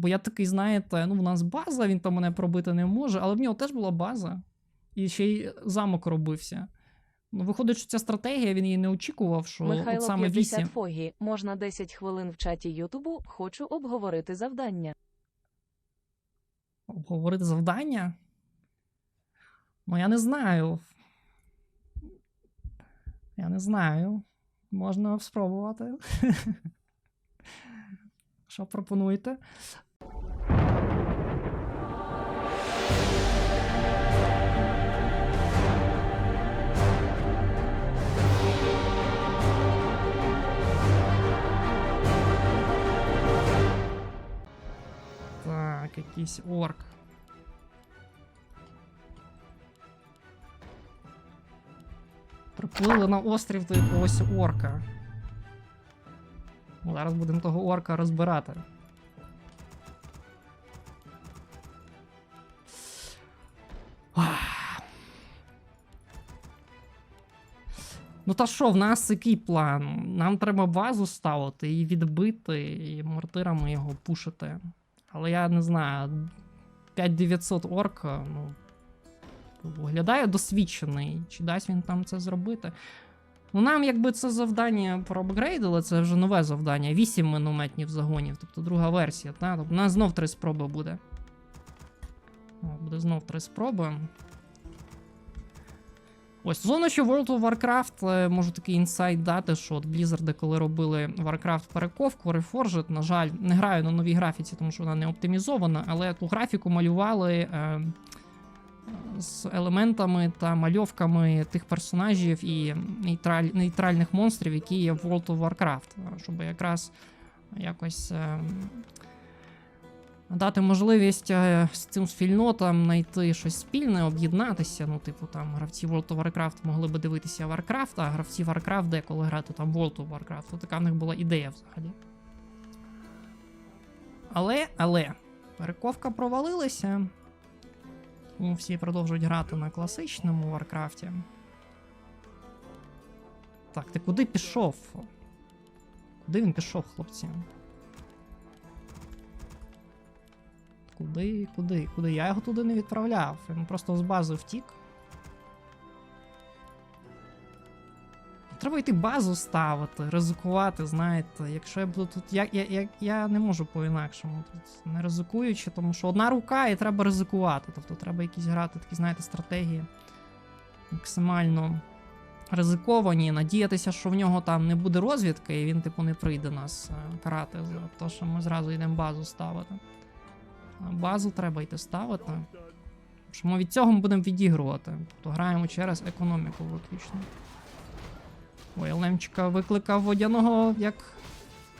Бо я такий, знаєте, ну, в нас база, він там мене пробити не може, але в нього теж була база. І ще й замок робився. Ну, виходить, що ця стратегія, він її не очікував, що от саме 50 8. Фогі. Можна 10 хвилин в чаті Ютубу. Хочу обговорити завдання. Обговорити завдання? Ну, я не знаю. Я не знаю. Можна спробувати. Що пропонуєте? Так, якийсь орк. Приплили на острів до якогось орка. Зараз будемо того орка розбирати. Ну та що, в нас який план? Нам треба базу ставити і відбити, і мортирами його пушити. Але я не знаю, 5900 орка, ну. Виглядає досвідчений. Чи дасть він там це зробити? Ну, нам, якби це завдання проапгрейдили, це вже нове завдання. 8 минометнів загонів, тобто друга версія. Та? Тобто у нас знов три спроби буде. Буде знов три спроби. Ось, зону, що World of Warcraft, е, можу такий інсайт дати, що от Blizzard, коли робили Warcraft перековку, Reforged, на жаль, не граю на новій графіці, тому що вона не оптимізована, але ту графіку малювали е, з елементами та мальовками тих персонажів і нейтраль, нейтральних монстрів, які є в World of Warcraft, щоб якраз якось. Е, Дати можливість е, з цим спільнотам знайти щось спільне, об'єднатися. Ну, типу, там гравці World of Warcraft могли би дивитися Warcraft, а гравці Warcraft деколи грати там World of Warcraft. То така в них була ідея взагалі. Але, але, перековка провалилася. Тому всі продовжують грати на класичному Варкрафті. Так, ти куди пішов? Куди він пішов, хлопці? Куди, куди, куди? Я його туди не відправляв. Він просто з бази втік. Треба йти базу ставити, ризикувати, знаєте. Якщо я буду тут. Я, я, я, я не можу по-інакшому тут не ризикуючи, тому що одна рука і треба ризикувати. Тобто треба якісь грати такі, знаєте, стратегії максимально ризиковані, надіятися, що в нього там не буде розвідки, і він, типу, не прийде нас е, карати за те, що ми зразу йдемо базу ставити. Базу треба йти ставити. Що ми від цього ми будемо відігрувати. Тобто граємо через економіку виключно. Ой, Лемчика викликав водяного як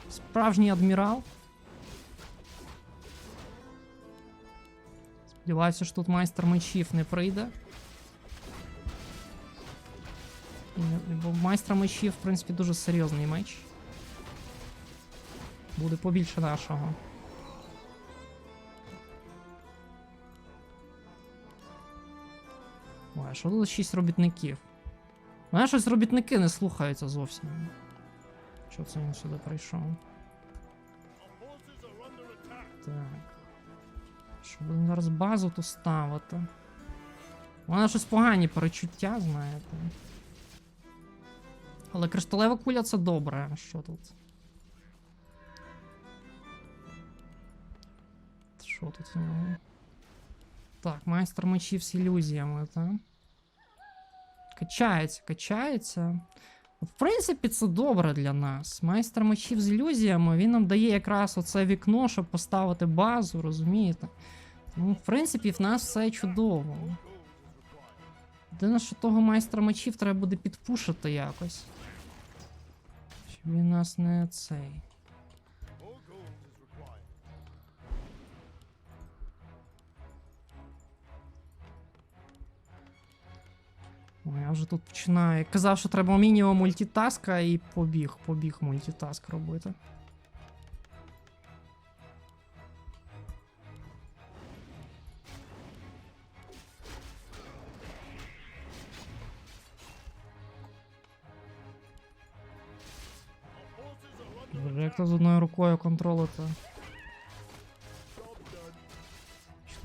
справжній адмірал. Сподіваюся, що тут майстер мечів не прийде. Бо майстра мечів, в принципі, дуже серйозний меч. Буде побільше нашого. А що тут 6 робітників? Мене щось робітники не слухаються зовсім. Що це він сюди прийшов? Так. Що будемо зараз базу тут ставити? У мене щось погані перечуття, знаєте. Але кришталева куля це добре. Що тут? Що тут у нього? Так, майстер мечів з ілюзіями, так? Качається, качається. В принципі, це добре для нас. Майстер мечів з ілюзіями, він нам дає якраз оце вікно, щоб поставити базу, розумієте? Тому, в принципі, в нас все чудово. Єдине, що того майстра мечів треба буде підпушити якось. Щоб він нас не цей. Я вже тут починаю. Казав, що треба мінімум мультитаска і побіг, побіг мультитаск робити. Як то з одною рукою контролити.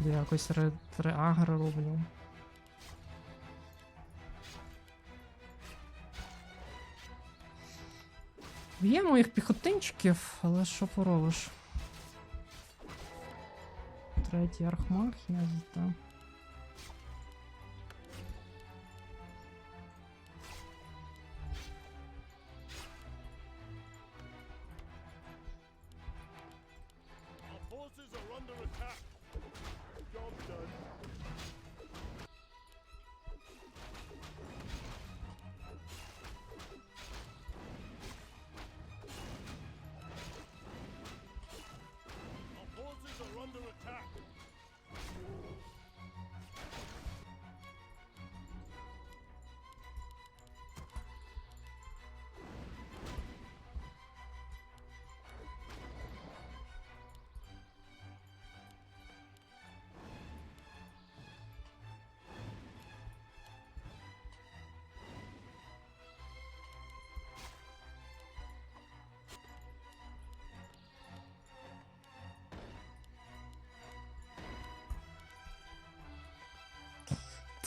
Я якось ре, роблю. Є моїх піхотинчиків, але що поробиш? Третій архмах я зіта.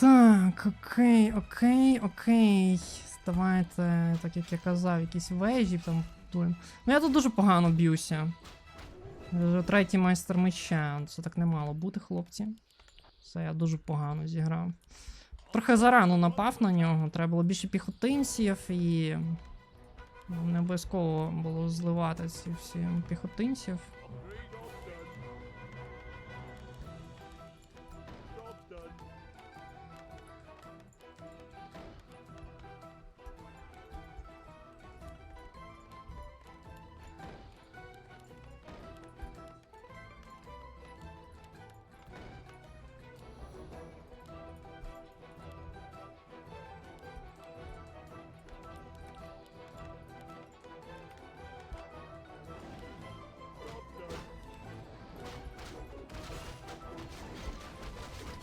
Так, окей, окей, окей. Давайте, так як я казав, якісь вежі там будуємо. Ну я тут дуже погано б'юся. Третій майстер меча. Це так не мало бути, хлопці. Це я дуже погано зіграв. Трохи зарано напав на нього. Треба було більше піхотинців і. Не обов'язково було зливати ці всі піхотинців.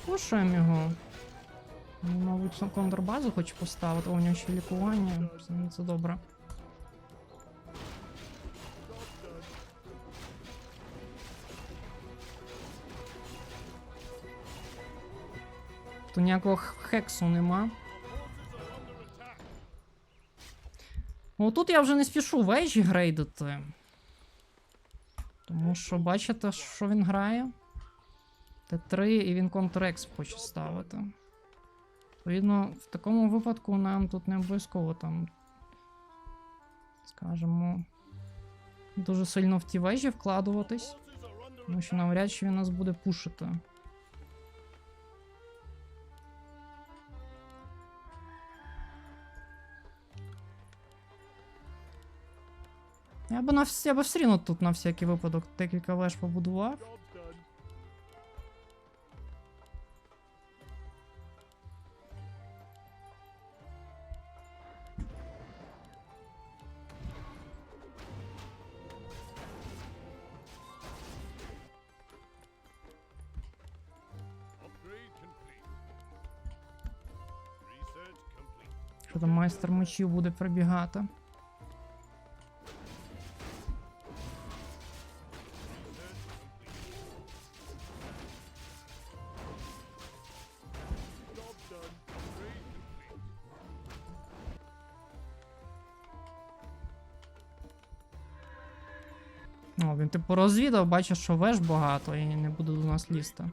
Пушуємо його. Ну, мабуть, на контрбазу хочу поставити. У нього ще лікування. Це, добре. Тут ніякого хексу нема. Ну тут я вже не спішу вежі грейдити. Тому що бачите, що він грає? Т3 і він контрекс хоче ставити. Відповідно, в такому випадку нам тут не обов'язково там, скажімо, дуже сильно в ті вежі вкладуватись, тому що навряд чи він нас буде пушити. Я би на я би все рівно тут на всякий випадок декілька веж побудував. Що там майстер мечів буде прибігати. О, він типу розвідав, бачить, що веж багато і не буде до нас лізти.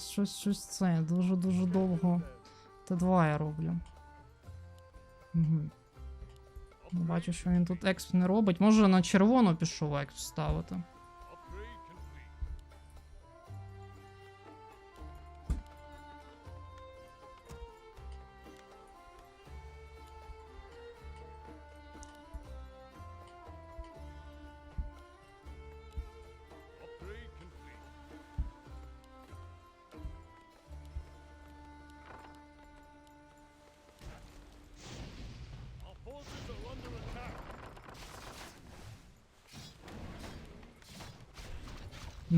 Щось, щось, щось це. Дуже-дуже довго. Т2 я роблю. Угу. Бачу, що він тут експ не робить. Може на червону пішов експ ставити.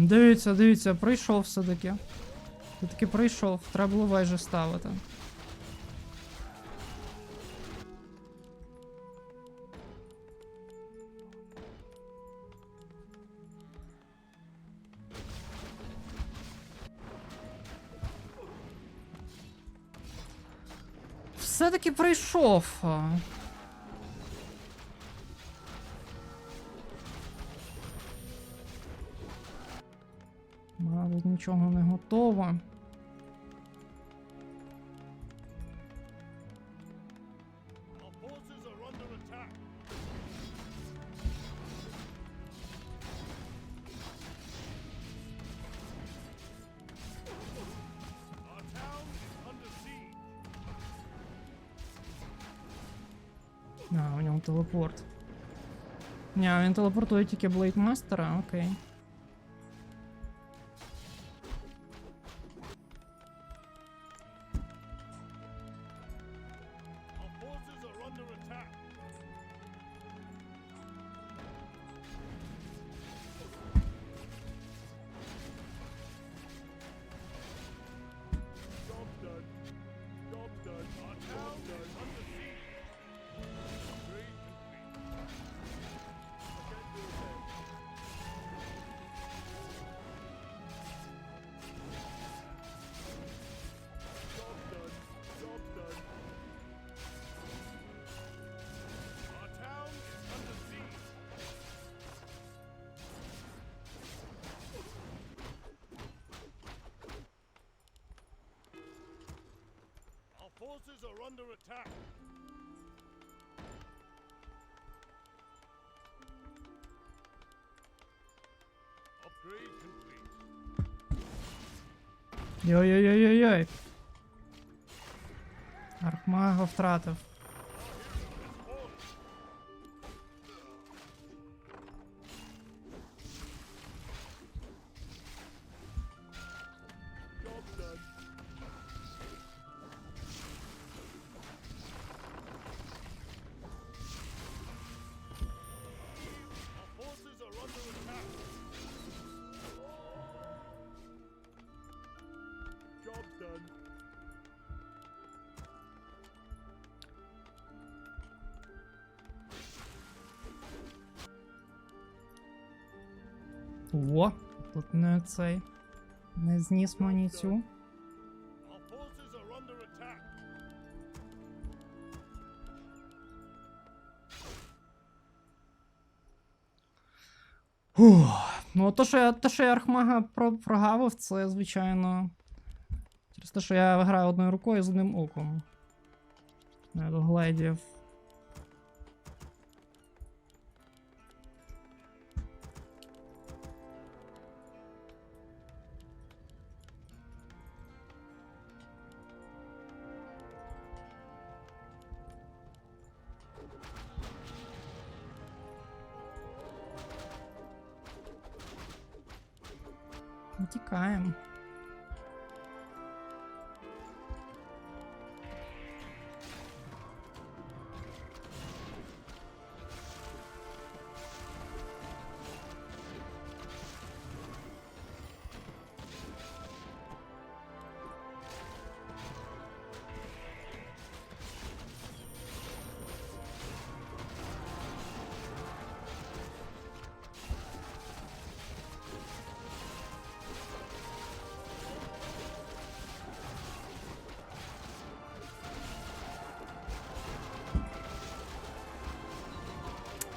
Дивіться, дивіться, прийшов все-таки. Все-таки прийшов. Треба було вежі ставити. Все-таки прийшов. Нічого не готово. У нього телепорт. Ні, він телепортує тільки Блейдмастера, окей. forces are under attack. Upgrade complete. Йой-йой-йой-йой. Архмага втратив. О, тут не цей. Не зніс мені цю. Ну, то, що я, то, що я Архмага прогавив, це, звичайно. Через те, що я граю одною рукою з одним оком. Я.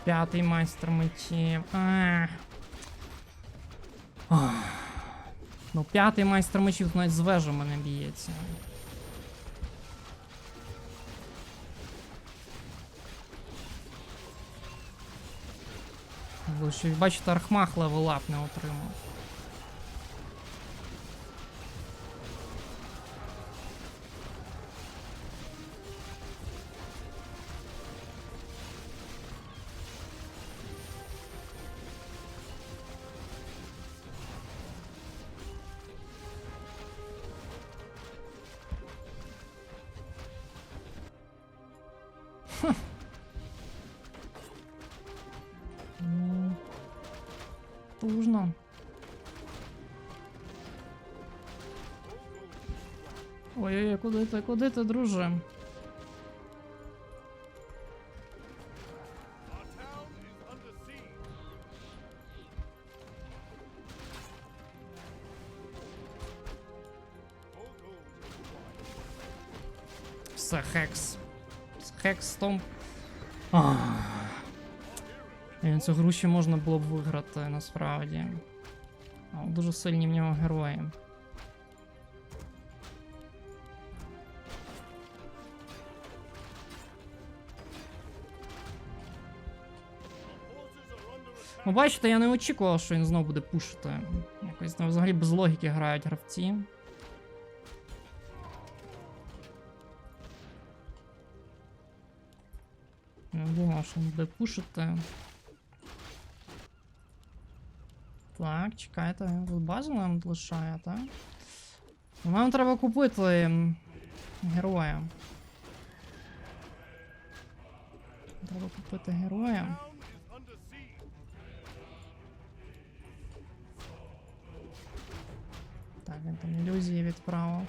П'ятий майстер мечів. А. Ох. Ну, п'ятий майстер мечів навіть з вежами не б'ється. Ви ще, бачите, архмах левелап не отримав. Куди ти, друже? Все, хекс. Хекс. Ах. Цю гру ще можна було б виграти насправді. Дуже сильні в нього герої. Ну, бачите, я не очікував, що він знову буде пушити. Якось ну, взагалі без логіки грають гравці. Не думав, що він буде пушити. Так, чекайте, тут базу нам лишає, так? Ну, Нам треба купити героя. Треба купити героя. Відправив.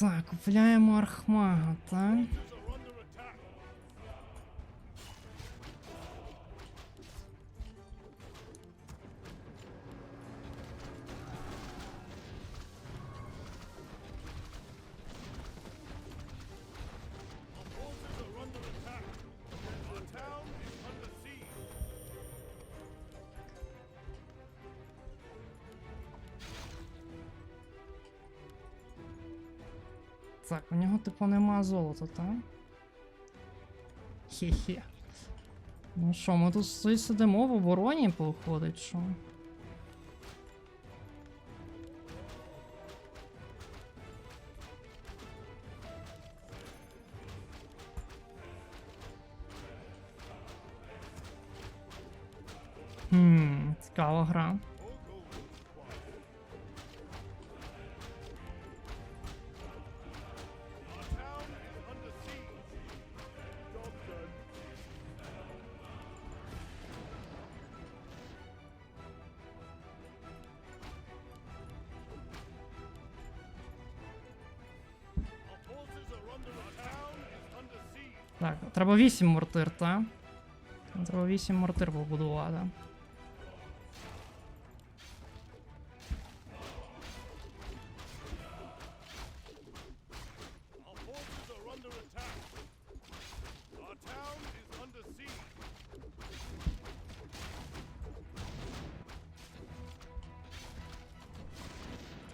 Так, купляємо архмага, так? Так, у нього типу нема золота, так? Хе-хе. Ну що, ми тут сидимо в обороні, походить, що? Так, треба 8 мортир, та? Треба 8 мортир побудувати.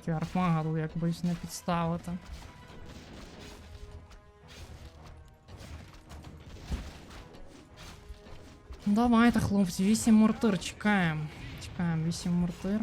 Архмага якось не підставити. Давайте, хлопці, 8 мортир, чекаємо. Чекаємо 8 мортир.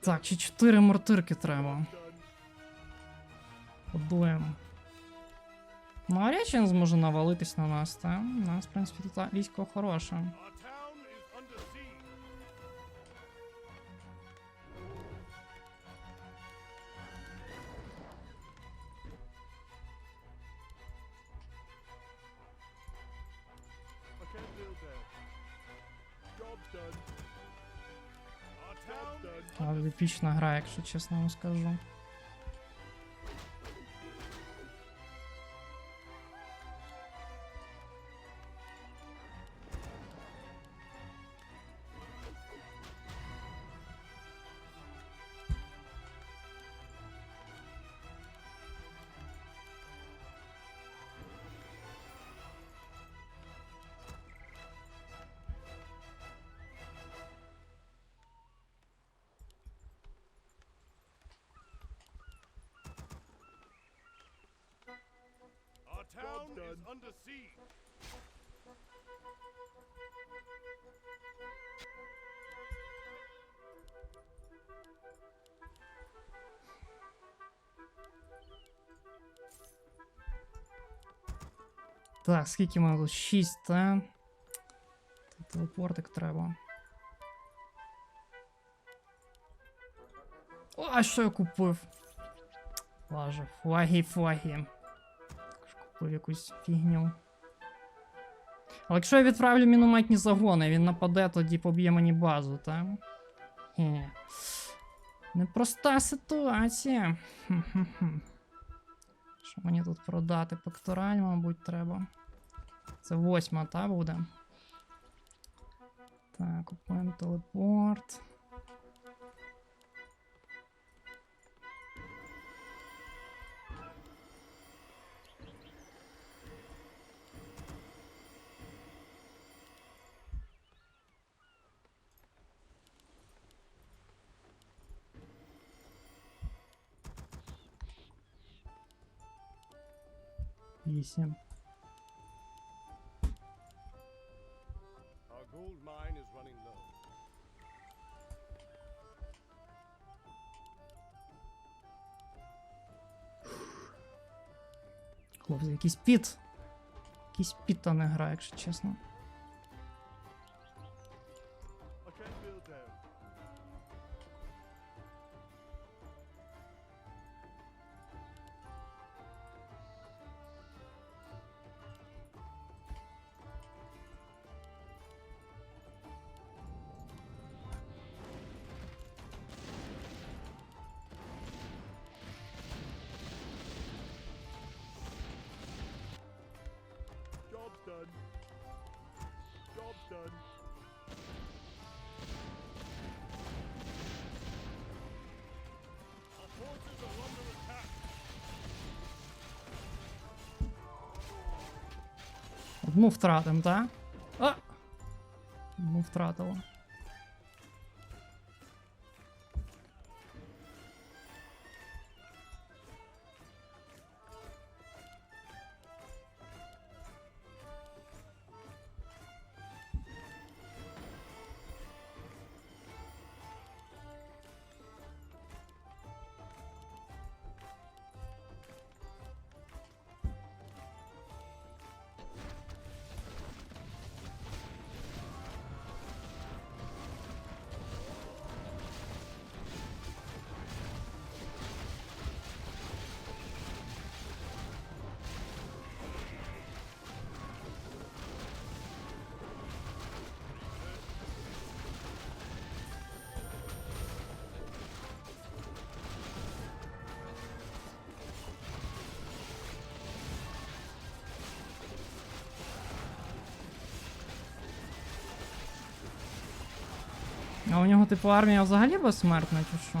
Так, ще 4 мортирки треба. Подуємо. Ну, а речі зможе навалитись на нас, та? У нас, в принципі, тут військо хороше. Епічна гра, якщо чесно вам скажу. Town is under siege. Так, скільки мене тут? 6, та? Та Телепортик треба. О, а що я купив? Лаже, флаги, флаги. Купив якусь фігню. Але якщо я відправлю мінометні загони, він нападе, тоді поб'є мені базу, так? Хе. Непроста ситуація. Що мені тут продати? Пектораль, мабуть, треба. Це восьма, та буде. Так, купуємо телепорт. Вісім. Our gold mine is. Хлопці, якийсь піт. Якийсь піт там не гра, якщо чесно. Одну втратим, так? А! Одну втратила. А у нього, типу, армія взагалі безсмертна, чи що?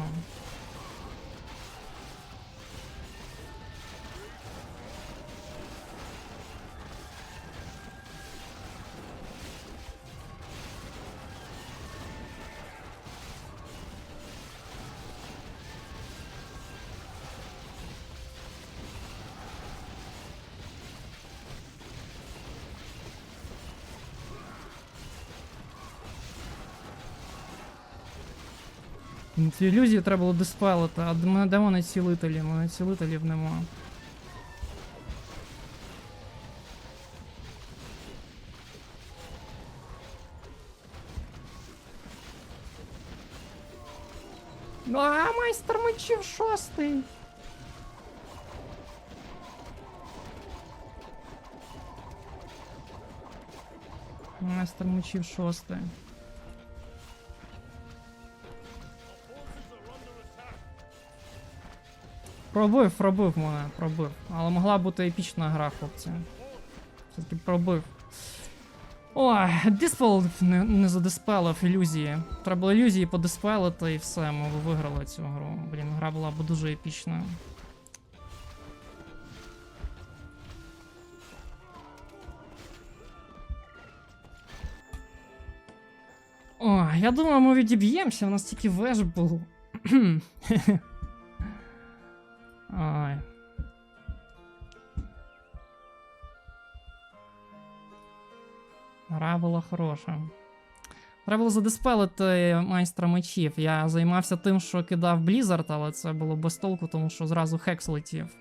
Ну, Ці ілюзії треба було диспелити, а де мене- цілителі? Мене цілителів нема. А, майстер мечів шостий. Майстер мечів шостий. Пробив, пробив мене, пробив. Але могла бути епічна гра, хлопці. Все-таки пробив. Ой, диспел не, не задиспелив ілюзії. Треба було ілюзії подиспелити і все, ми виграли цю гру. Блін, гра була б дуже епічною. Ой, я думаю, ми відіб'ємося, у нас тільки веж було. Гра була хороша. Треба було задиспелити майстра мечів. Я займався тим, що кидав Blizzard, але це було без толку, тому що зразу хекс летів.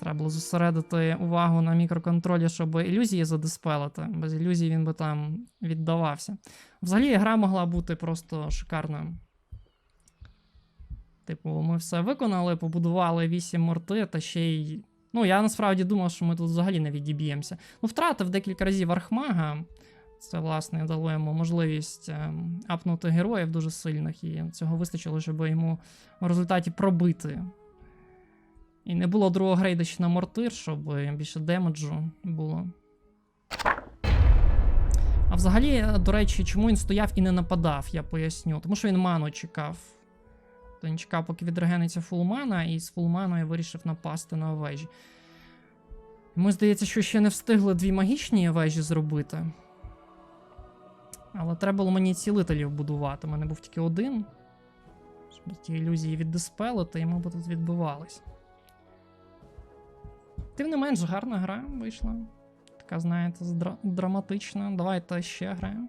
Треба було зосередити увагу на мікроконтролі, щоб ілюзії задиспелити. Без ілюзій він би там віддавався. Взагалі, гра могла бути просто шикарною. Типу, ми все виконали, побудували 8 морти, та ще й. Ну, я насправді думав, що ми тут взагалі не відіб'ємося. Ну, втратив декілька разів Архмага. Це, власне, дало йому можливість ем, апнути героїв дуже сильних, і цього вистачило, щоб йому в результаті пробити. І не було другого грейда ще на мортир, щоб більше демеджу було. А взагалі, до речі, чому він стояв і не нападав, я поясню. Тому що він ману чекав. То він чекав, поки відрегениться фулмана, і з фулманою вирішив напасти на вежі. Йому здається, що ще не встигли дві магічні вежі зробити. Але треба було мені цілителів будувати. У мене був тільки один. Щоб ті ілюзії віддиспелити, і ми б тут відбивались. Тим не менш, гарна гра вийшла. Така, знаєте, драматична. Давайте ще граємо.